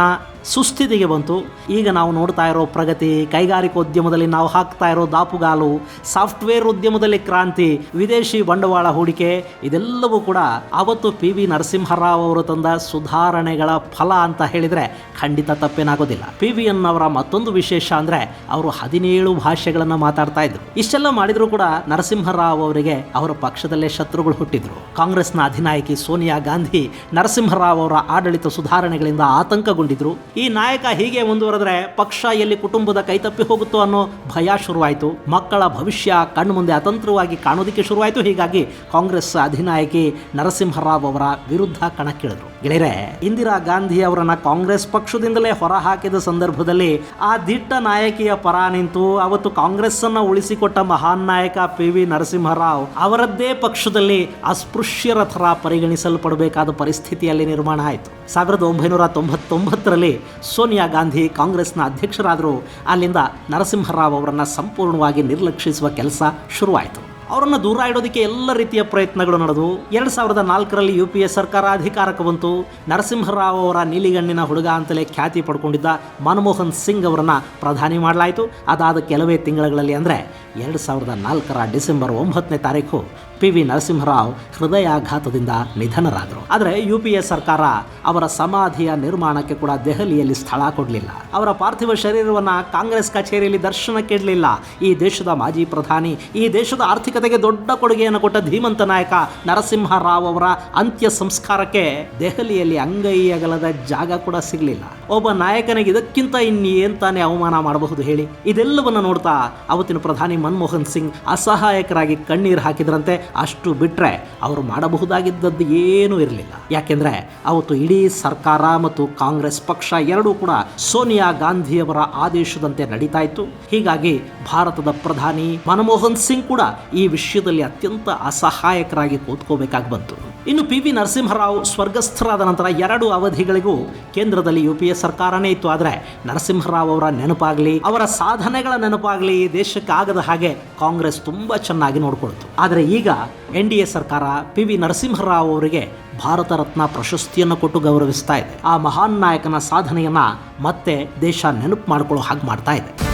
ಸುಸ್ಥಿತಿಗೆ ಬಂತು. ಈಗ ನಾವು ನೋಡ್ತಾ ಇರೋ ಪ್ರಗತಿ ಕೈಗಾರಿಕೋದ್ಯಮದಲ್ಲಿ ನಾವು ಹಾಕ್ತಾ ಇರೋ ದಾಪುಗಾಲು, ಸಾಫ್ಟ್ವೇರ್ ಉದ್ಯಮದಲ್ಲಿ ಕ್ರಾಂತಿ, ವಿದೇಶಿ ಬಂಡವಾಳ ಹೂಡಿಕೆ, ಇದೆಲ್ಲವೂ ಕೂಡ ಅವತ್ತು ಪಿ ವಿ ನರಸಿಂಹರಾವ್ ಅವರು ತಂದ ಸುಧಾರಣೆಗಳ ಫಲ ಅಂತ ಹೇಳಿದರೆ ಖಂಡಿತ ತಪ್ಪೇನಾಗೋದಿಲ್ಲ. ಪಿ ವಿ ಎನ್ ಅವರ ಮತ್ತೊಂದು ವಿಶೇಷ ಅಂದರೆ ಅವರು ಹದಿನೇಳು ಭಾಷೆಗಳನ್ನು ಮಾತಾಡ್ತಾ ಇದ್ರು. ಇಷ್ಟೆಲ್ಲ ಮಾಡಿದರೂ ಕೂಡ ನರಸಿಂಹರಾವ್ ಅವರಿಗೆ ಅವರ ಪಕ್ಷದಲ್ಲೇ ಶತ್ರುಗಳು ಹುಟ್ಟಿದ್ರು. ಕಾಂಗ್ರೆಸ್ನ ಅಧಿನಾಯಕಿ ಸೋನಿಯಾ ಗಾಂಧಿ ನರಸಿಂಹರಾವ್ ಅವರ ಆಡಳಿತ ಸುಧಾರಣೆಗಳಿಂದ ಆತಂಕಗೊಂಡಿದ್ರು. ಈ ನಾಯಕ ಹೀಗೆ ಮುಂದುವರೆದ್ರೆ ಪಕ್ಷ ಎಲ್ಲಿ ಕುಟುಂಬದ ಕೈತಪ್ಪಿ ಹೋಗುತ್ತೋ ಅನ್ನೋ ಭಯ ಶುರುವಾಯಿತು. ಮಕ್ಕಳ ಭವಿಷ್ಯ ಕಣ್ಣು ಮುಂದೆ ಅತಂತ್ರವಾಗಿ ಕಾಣೋದಕ್ಕೆ ಶುರುವಾಯಿತು. ಹೀಗಾಗಿ ಕಾಂಗ್ರೆಸ್ ಅಧಿನಾಯಕಿ ನರಸಿಂಹರಾವ್ ಅವರ ವಿರುದ್ಧ ಕಣಕ್ಕಿಳಿದ್ರು. ಗೆಳೆಯರೆ, ಇಂದಿರಾ ಗಾಂಧಿ ಅವರನ್ನ ಕಾಂಗ್ರೆಸ್ ಪಕ್ಷದಿಂದಲೇ ಹೊರಹಾಕಿದ ಸಂದರ್ಭದಲ್ಲಿ ಆ ದಿಟ್ಟ ನಾಯಕಿಯ ಪರ ನಿಂತು ಅವತ್ತು ಕಾಂಗ್ರೆಸ್ ಅನ್ನ ಉಳಿಸಿಕೊಟ್ಟ ಮಹಾನ್ ನಾಯಕ ಪಿ ವಿ ನರಸಿಂಹರಾವ್ ಅವರದ್ದೇ ಪಕ್ಷದಲ್ಲಿ ಅಸ್ಪೃಶ್ಯರ ಥರ ಪರಿಗಣಿಸಲ್ಪಡಬೇಕಾದ ಪರಿಸ್ಥಿತಿಯಲ್ಲಿ ನಿರ್ಮಾಣ ಆಯಿತು. ಸಾವಿರದ ಒಂಬೈನೂರ ತೊಂಬತ್ತೊಂಬತ್ತರಲ್ಲಿ ಸೋನಿಯಾ ಗಾಂಧಿ ಕಾಂಗ್ರೆಸ್ನ ಅಧ್ಯಕ್ಷರಾದರೂ, ಅಲ್ಲಿಂದ ನರಸಿಂಹರಾವ್ ಅವರನ್ನು ಸಂಪೂರ್ಣವಾಗಿ ನಿರ್ಲಕ್ಷಿಸುವ ಕೆಲಸ ಶುರುವಾಯಿತು. ಅವರನ್ನು ದೂರ ಇಡೋದಕ್ಕೆ ಎಲ್ಲ ರೀತಿಯ ಪ್ರಯತ್ನಗಳು ನಡೆದವು ಎರಡು ಸಾವಿರದ ನಾಲ್ಕರಲ್ಲಿ ಯು ಪಿ ಎ ಸರ್ಕಾರ ಅಧಿಕಾರಕ್ಕೆ ಬಂತು. ನರಸಿಂಹರಾವ್ ಅವರ ನೀಲಿಗಣ್ಣಿನ ಹುಡುಗ ಅಂತಲೇ ಖ್ಯಾತಿ ಪಡ್ಕೊಂಡಿದ್ದ ಮನಮೋಹನ್ ಸಿಂಗ್ ಅವರನ್ನು ಪ್ರಧಾನಿ ಮಾಡಲಾಯಿತು. ಅದಾದ ಕೆಲವೇ ತಿಂಗಳುಗಳಲ್ಲಿ ಅಂದರೆ ಎರಡು ಸಾವಿರದ ನಾಲ್ಕರ ಡಿಸೆಂಬರ್ ಒಂಬತ್ತನೇ ತಾರೀಕು ಪಿ ವಿ ನರಸಿಂಹರಾವ್ ಹೃದಯಾಘಾತದಿಂದ ನಿಧನರಾದರು. ಆದರೆ ಯು ಪಿ ಎ ಸರ್ಕಾರ ಅವರ ಸಮಾಧಿಯ ನಿರ್ಮಾಣಕ್ಕೆ ಕೂಡ ದೆಹಲಿಯಲ್ಲಿ ಸ್ಥಳ ಕೊಡಲಿಲ್ಲ. ಅವರ ಪಾರ್ಥಿವ ಶರೀರವನ್ನು ಕಾಂಗ್ರೆಸ್ ಕಚೇರಿಯಲ್ಲಿ ದರ್ಶನಕ್ಕೆ ಇಡಲಿಲ್ಲ ಈ ದೇಶದ ಮಾಜಿ ಪ್ರಧಾನಿ, ಈ ದೇಶದ ಆರ್ಥಿಕತೆಗೆ ದೊಡ್ಡ ಕೊಡುಗೆಯನ್ನು ಕೊಟ್ಟ ಧೀಮಂತ ನಾಯಕ ನರಸಿಂಹರಾವ್ ಅವರ ಅಂತ್ಯ ಸಂಸ್ಕಾರಕ್ಕೆ ದೆಹಲಿಯಲ್ಲಿ ಅಂಗೈಯಗಲದ ಜಾಗ ಕೂಡ ಸಿಗಲಿಲ್ಲ. ಒಬ್ಬ ನಾಯಕನಿಗೆ ಇದಕ್ಕಿಂತ ಇನ್ನೇನ್ ತಾನೇ ಅವಮಾನ ಮಾಡಬಹುದು ಹೇಳಿ? ಇದೆಲ್ಲವನ್ನು ನೋಡ್ತಾ ಅವತ್ತಿನ ಪ್ರಧಾನಿ ಮನಮೋಹನ್ ಸಿಂಗ್ ಅಸಹಾಯಕರಾಗಿ ಕಣ್ಣೀರು ಹಾಕಿದ್ರಂತೆ ಅಷ್ಟು ಬಿಟ್ಟರೆ ಅವರು ಮಾಡಬಹುದಾಗಿದ್ದದ್ದು ಏನೂ ಇರಲಿಲ್ಲ. ಯಾಕೆಂದ್ರೆ ಅವತ್ತು ಇಡೀ ಸರ್ಕಾರ ಮತ್ತು ಕಾಂಗ್ರೆಸ್ ಪಕ್ಷ ಎರಡೂ ಕೂಡ ಸೋನಿಯಾ ಗಾಂಧಿಯವರ ಆದೇಶದಂತೆ ನಡೀತಾ ಇತ್ತು. ಹೀಗಾಗಿ ಭಾರತದ ಪ್ರಧಾನಿ ಮನಮೋಹನ್ ಸಿಂಗ್ ಕೂಡ ಈ ವಿಷಯದಲ್ಲಿ ಅತ್ಯಂತ ಅಸಹಾಯಕರಾಗಿ ಕೂತ್ಕೋಬೇಕಾಗಿ ಬಂತು. ಇನ್ನು ಪಿ ವಿ ನರಸಿಂಹರಾವ್ ಸ್ವರ್ಗಸ್ಥರಾದ ನಂತರ ಎರಡು ಅವಧಿಗಳಿಗೂ ಕೇಂದ್ರದಲ್ಲಿ ಯು ಪಿ ಎ ಸರ್ಕಾರನೇ ಇತ್ತು. ಆದರೆ ನರಸಿಂಹರಾವ್ ಅವರ ನೆನಪಾಗಲಿ, ಅವರ ಸಾಧನೆಗಳ ನೆನಪಾಗಲಿ ದೇಶಕ್ಕೆ ಆಗದ ಹಾಗೆ ಕಾಂಗ್ರೆಸ್ ತುಂಬ ಚೆನ್ನಾಗಿ ನೋಡ್ಕೊಳ್ತು. ಆದರೆ ಈಗ ಎನ್ ಡಿ ಎ ಸರ್ಕಾರ ಪಿ ವಿ ನರಸಿಂಹರಾವ್ ಅವರಿಗೆ ಭಾರತ ರತ್ನ ಪ್ರಶಸ್ತಿಯನ್ನು ಕೊಟ್ಟು ಗೌರವಿಸ್ತಾ ಇದೆ. ಆ ಮಹಾನ್ ನಾಯಕನ ಸಾಧನೆಯನ್ನ ಮತ್ತೆ ದೇಶ ನೆನಪು ಮಾಡ್ಕೊಳ್ಳೋ ಹಾಗೆ ಮಾಡ್ತಾ ಇದೆ.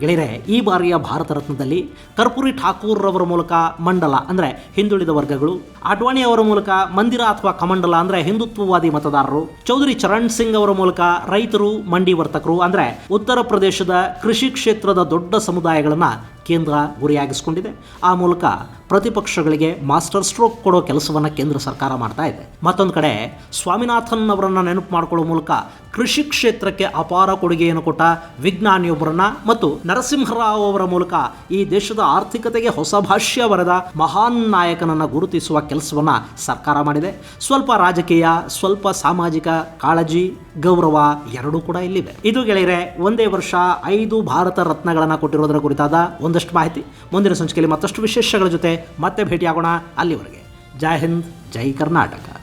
ಗೆಳೆಯರೆ, ಈ ಬಾರಿಯ ಭಾರತ ರತ್ನದಲ್ಲಿ ಕರ್ಪೂರಿ ಠಾಕೂರ್ ಅವರ ಮೂಲಕ ಮಂಡಲ, ಅಂದರೆ ಹಿಂದುಳಿದ ವರ್ಗಗಳು ಅಡ್ವಾಣಿ ಅವರ ಮೂಲಕ ಮಂದಿರ ಅಥವಾ ಕಮಂಡಲ, ಅಂದರೆ ಹಿಂದುತ್ವವಾದಿ ಮತದಾರರು, ಚೌಧರಿ ಚರಣ್ ಸಿಂಗ್ ಅವರ ಮೂಲಕ ರೈತರು, ಮಂಡಿ ವರ್ತಕರು, ಅಂದರೆ ಉತ್ತರ ಪ್ರದೇಶದ ಕೃಷಿ ಕ್ಷೇತ್ರದ ದೊಡ್ಡ ಸಮುದಾಯಗಳನ್ನು ಕೇಂದ್ರ ಗುರಿಯಾಗಿಸಿಕೊಂಡಿದೆ. ಆ ಮೂಲಕ ಪ್ರತಿಪಕ್ಷಗಳಿಗೆ ಮಾಸ್ಟರ್ ಸ್ಟ್ರೋಕ್ ಕೊಡೋ ಕೆಲಸವನ್ನು ಕೇಂದ್ರ ಸರ್ಕಾರ ಮಾಡ್ತಾ ಇದೆ. ಮತ್ತೊಂದು ಕಡೆ ಸ್ವಾಮಿನಾಥನ್ ಅವರನ್ನು ನೆನಪು ಮಾಡಿಕೊಳ್ಳುವ ಮೂಲಕ ಕೃಷಿ ಕ್ಷೇತ್ರಕ್ಕೆ ಅಪಾರ ಕೊಡುಗೆಯನ್ನು ಕೊಟ್ಟ ವಿಜ್ಞಾನಿಯೊಬ್ಬರನ್ನ ಮತ್ತು ನರಸಿಂಹರಾವ್ ಅವರ ಮೂಲಕ ಈ ದೇಶದ ಆರ್ಥಿಕತೆಗೆ ಹೊಸ ಭಾಷ್ಯ ಬರೆದ ಮಹಾನ್ ನಾಯಕನನ್ನು ಗುರುತಿಸುವ ಕೆಲಸವನ್ನು ಸರ್ಕಾರ ಮಾಡಿದೆ. ಸ್ವಲ್ಪ ರಾಜಕೀಯ, ಸ್ವಲ್ಪ ಸಾಮಾಜಿಕ ಕಾಳಜಿ ಗೌರವ ಎರಡೂ ಕೂಡ ಇಲ್ಲಿವೆ. ಇದು ಗೆಳೆಯರೆ, ಒಂದೇ ವರ್ಷ ಐದು ಭಾರತ ರತ್ನಗಳನ್ನು ಕೊಟ್ಟಿರೋದರ ಕುರಿತಾದ ಒಂದಷ್ಟು ಮಾಹಿತಿ. ಮುಂದಿನ ಸಂಚಿಕೆಯಲ್ಲಿ ಮತ್ತಷ್ಟು ವಿಶೇಷಗಳ ಜೊತೆ ಮತ್ತೆ ಭೇಟಿಯಾಗೋಣ ಅಲ್ಲಿವರೆಗೆ. ಜೈ ಹಿಂದ್, ಜೈ ಕರ್ನಾಟಕ.